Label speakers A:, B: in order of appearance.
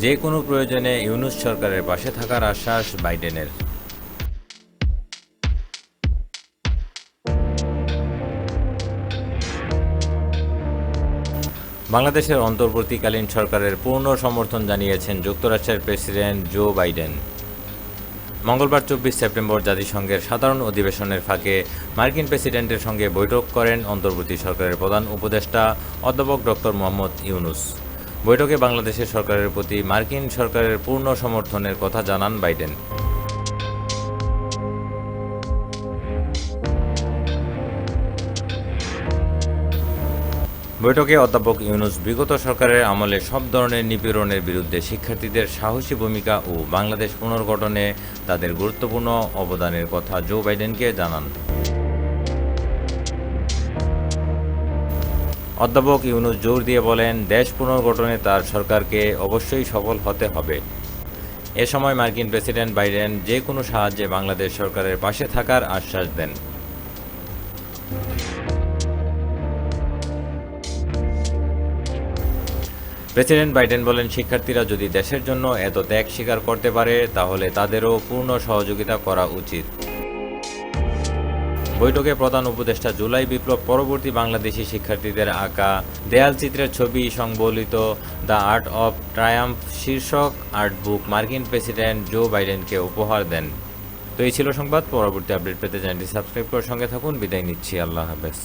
A: যে কোনো প্রয়োজনে ইউনুস সরকারের পাশে থাকার আশ্বাস বাইডেনের। বাংলাদেশের অন্তর্বর্তীকালীন সরকারের পূর্ণ সমর্থন জানিয়েছেন যুক্তরাষ্ট্রের প্রেসিডেন্ট জো বাইডেন। মঙ্গলবার চব্বিশ সেপ্টেম্বর জাতিসংঘের সাধারণ অধিবেশনের ফাঁকে মার্কিন প্রেসিডেন্টের সঙ্গে বৈঠক করেন অন্তর্বর্তী সরকারের প্রধান উপদেষ্টা অধ্যাপক ডক্টর মোহাম্মদ ইউনুস। বৈঠকে বাংলাদেশের সরকারের প্রতি মার্কিন সরকারের পূর্ণ সমর্থনের কথা জানান বাইডেন। বৈঠকে অধ্যাপক ইউনুস বিগত সরকারের আমলে সব ধরনের নিপীড়নের বিরুদ্ধে শিক্ষার্থীদের সাহসী ভূমিকা ও বাংলাদেশ পুনর্গঠনে তাদের গুরুত্বপূর্ণ অবদানের কথা জো বাইডেনকে জানান। অধ্যাপক ইউনুস জোর দিয়ে বলেন, দেশ পুনর্গঠনে তার সরকারকে অবশ্যই সফল হতে হবে। এ সময় মার্কিন প্রেসিডেন্ট বাইডেন যে কোনো সাহায্যে বাংলাদেশ সরকারের পাশে থাকার আশ্বাস দেন। প্রেসিডেন্ট বাইডেন বলেন, শিক্ষার্থীরা যদি দেশের জন্য এত ত্যাগ স্বীকার করতে পারে, তাহলে তাদেরও পূর্ণ সহযোগিতা করা উচিত। বৈঠকে প্রধান উপদেষ্টা জুলাই বিপ্লব পরবর্তী বাংলাদেশি শিক্ষার্থীদের আঁকা দেয়াল চিত্রের ছবি সংবলিত দ্য আর্ট অফ ট্রায়াম্ফ শীর্ষক আর্ট বুক মার্কিন প্রেসিডেন্ট জো বাইডেনকে উপহার দেন। তো এই ছিল সংবাদ। পরবর্তী আপডেট পেতে চ্যানেলটি সাবস্ক্রাইব করে সঙ্গে থাকুন। বিদায় নিচ্ছি। আল্লাহ হাফেজ।